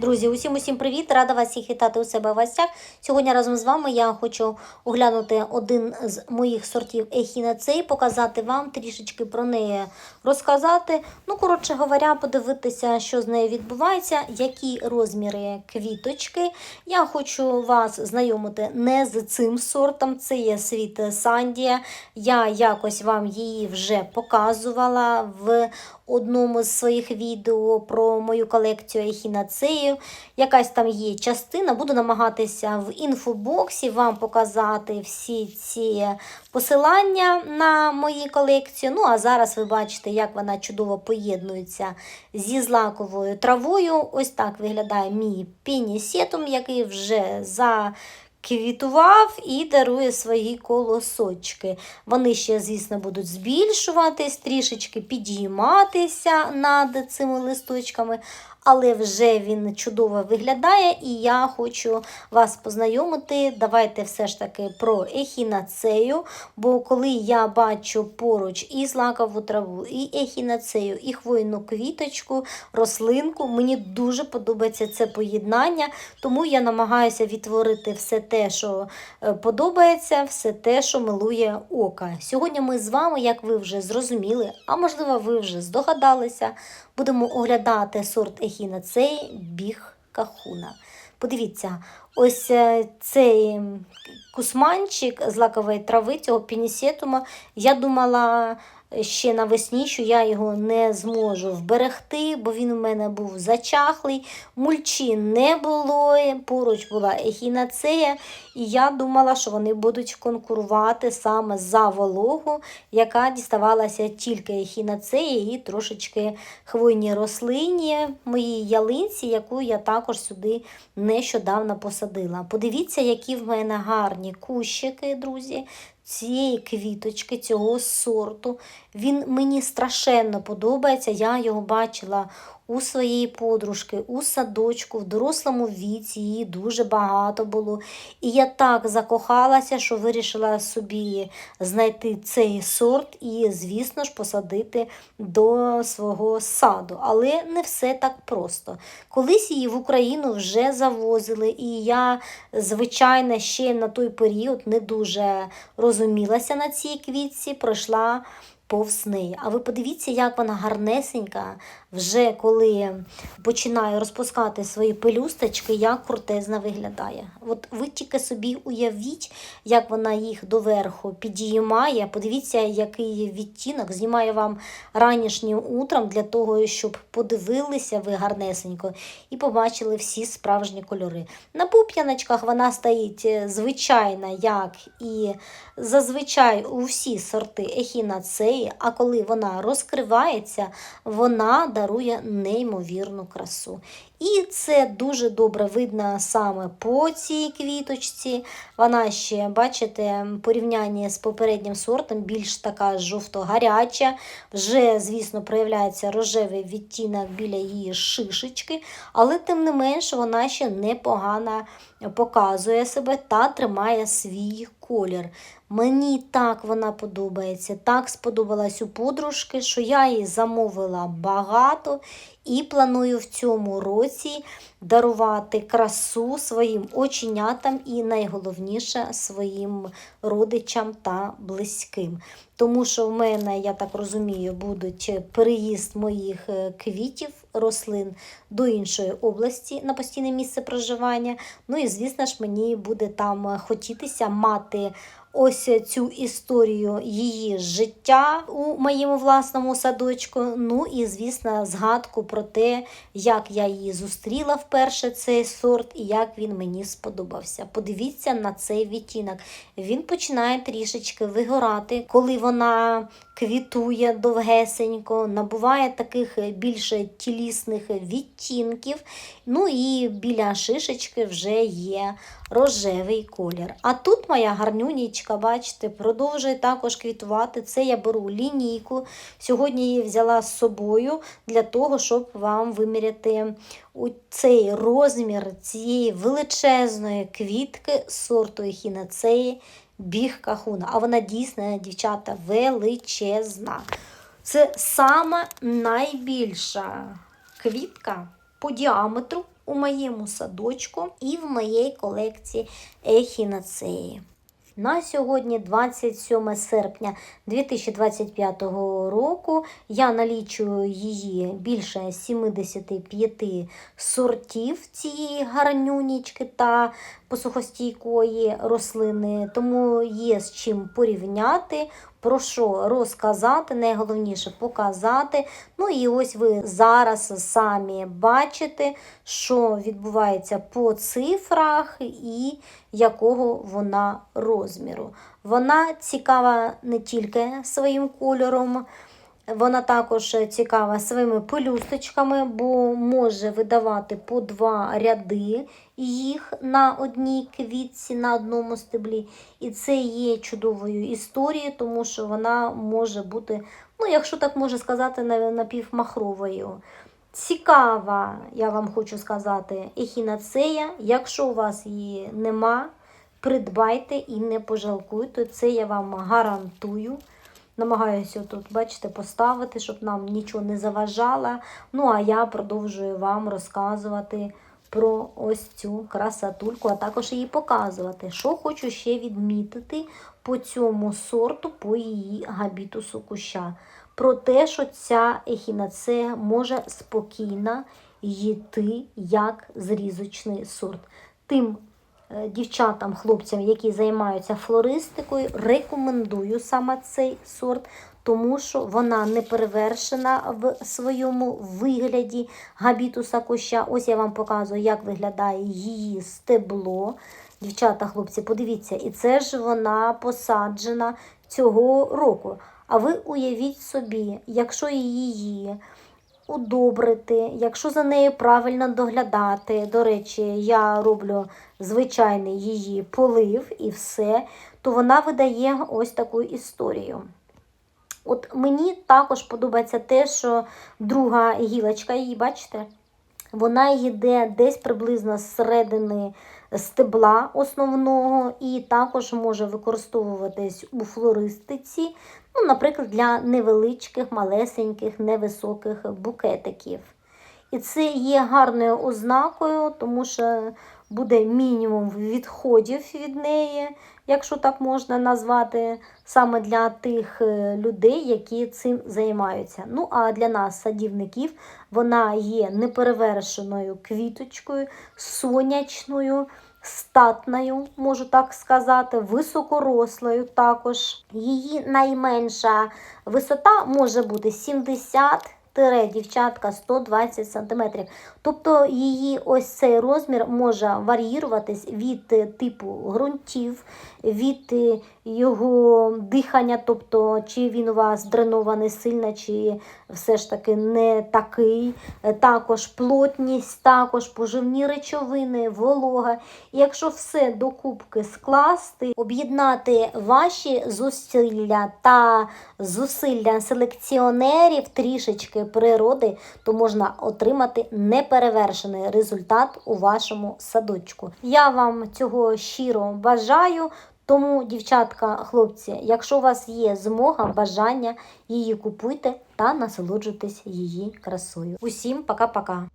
Друзі, усім усім привіт! Рада вас всіх вітати у себе в гостях. Сьогодні разом з вами я хочу оглянути один з моїх сортів ехінацей, показати вам трішечки про неї розказати. Ну, коротше говоря, подивитися, що з нею відбувається, які розміри квіточки. Я хочу вас знайомити не з цим сортом, це є світ Сандія. Я якось вам її вже показувала в одному з своїх відео про мою колекцію Якась там є частина. Буду намагатися в інфобоксі вам показати всі ці посилання на мої колекції. Ну, а зараз ви бачите, як вона чудово поєднується зі злаковою травою. Ось так виглядає мій пінісетум, який вже за. Квітував і дарує свої колосочки. Вони ще, звісно, будуть збільшуватись, трішечки підійматися над цими листочками, але вже він чудово виглядає, і я хочу вас познайомити. Давайте все ж таки про ехінацею. Бо коли я бачу поруч і злакову траву, і ехінацею, і хвойну квіточку, рослинку, мені дуже подобається це поєднання, тому я намагаюся відтворити все те, що е, подобається, все те, що милує ока. Сьогодні ми з вами, як ви вже зрозуміли, а можливо, ви вже здогадалися, будемо оглядати сорт ехінацеї біг кахуна. Подивіться, ось е, цей кусманчик з лакової трави, цього пінісетума, я думала ще навесні, що я його не зможу вберегти, бо він у мене був зачахлий, мульчі не було, поруч була ехінацея, і я думала, що вони будуть конкурувати саме за вологу, яка діставалася тільки ехінацеї і трошечки хвойні рослині моїй ялинці, яку я також сюди нещодавно посадила. Подивіться, які в мене гарні кущики, друзі цієї квіточки, цього сорту. Він мені страшенно подобається. Я його бачила у своєї подружки, у садочку, в дорослому віці, її дуже багато було. І я так закохалася, що вирішила собі знайти цей сорт і, звісно ж, посадити до свого саду. Але не все так просто. Колись її в Україну вже завозили, і я, звичайно, ще на той період не дуже розумілася на цій квітці, пройшла повз неї. А ви подивіться, як вона гарнесенька, вже коли починає розпускати свої пелюсточки, як крутезна виглядає. От ви тільки собі уявіть, як вона їх доверху підіймає. Подивіться, який відтінок. Знімаю вам ранішнім утром для того, щоб подивилися ви гарнесенько і побачили всі справжні кольори. На пуп'яночках вона стоїть звичайна, як і зазвичай у всі сорти ехінацеї, а коли вона розкривається, вона дарує неймовірну красу. І це дуже добре видно саме по цій квіточці. Вона ще, бачите, в порівнянні з попереднім сортом, більш така жовто-гаряча. Вже, звісно, проявляється рожевий відтінок біля її шишечки, але тим не менш вона ще непогано показує себе та тримає свій колір. Мені так вона подобається, так сподобалась у подружки, що я їй замовила багато і планую в цьому році дарувати красу своїм оченятам і найголовніше своїм родичам та близьким. Тому що в мене, я так розумію, будуть переїзд моїх е, квітів, рослин до іншої області на постійне місце проживання. Ну і, звісно ж, мені буде там хотітися мати ось цю історію її життя у моєму власному садочку. Ну і, звісно, згадку про те, як я її зустріла вперше цей сорт і як він мені сподобався. Подивіться на цей відтінок. Він починає трішечки вигорати, коли вона квітує довгесенько, набуває таких більше тілісних відтінків. Ну і біля шишечки вже є рожевий колір. А тут моя гарнюнічка, бачите, продовжує також квітувати. Це я беру лінійку. Сьогодні її взяла з собою для того, щоб вам виміряти цей розмір цієї величезної квітки сорту ехінацеї біг кахуна. А вона дійсно, дівчата, величезна. Це сама найбільша квітка по діаметру у моєму садочку і в моїй колекції ехінацеї. На сьогодні, 27 серпня 2025 року, я налічую її більше 75 сортів цієї гарнюнічки та посухостійкої рослини, тому є з чим порівняти, про що розказати, найголовніше показати. Ну і ось ви зараз самі бачите, що відбувається по цифрах і якого вона розміру. Вона цікава не тільки своїм кольором. Вона також цікава своїми пелюсточками, бо може видавати по два ряди їх на одній квітці, на одному стеблі. І це є чудовою історією, тому що вона може бути, ну, якщо так можна сказати, напівмахровою. Цікава, я вам хочу сказати, ехінацея. Якщо у вас її нема, придбайте і не пожалкуйте. Це я вам гарантую. Намагаюся тут, бачите, поставити, щоб нам нічого не заважало. Ну, а я продовжую вам розказувати про ось цю красотульку, а також її показувати. Що хочу ще відмітити по цьому сорту, по її габітусу куща. Про те, що ця ехінацея може спокійно йти як зрізочний сорт. Тим дівчатам, хлопцям, які займаються флористикою, рекомендую саме цей сорт, тому що вона не перевершена в своєму вигляді габітуса куща. Ось я вам показую, як виглядає її стебло. Дівчата, хлопці, подивіться, і це ж вона посаджена цього року. А ви уявіть собі, якщо її удобрити, якщо за нею правильно доглядати, до речі, я роблю звичайний її полив і все, то вона видає ось таку історію. От мені також подобається те, що друга гілочка, її бачите, вона йде десь приблизно з середини стебла основного і також може використовуватись у флористиці, ну, наприклад, для невеличких, малесеньких, невисоких букетиків. І це є гарною ознакою, тому що буде мінімум відходів від неї, якщо так можна назвати, саме для тих е, людей, які цим займаються. Ну а для нас, садівників, вона є неперевершеною квіточкою, сонячною. Статною, можу так сказати, високорослою також. Її найменша висота може бути 70 тире, дівчатка 120 см. Тобто її ось цей розмір може варіюватись від е, типу ґрунтів, від е, його дихання, тобто чи він у вас дренований сильно, чи все ж таки не такий. Е, Також плотність, також поживні речовини, волога. І якщо все до кубки скласти, об'єднати ваші зусилля та зусилля селекціонерів трішечки природи, то можна отримати неперевершений результат у вашому садочку. Я вам цього щиро бажаю. Тому, дівчатка, хлопці, якщо у вас є змога, бажання, її купуйте та насолоджуйтесь її красою. Усім пока-пока!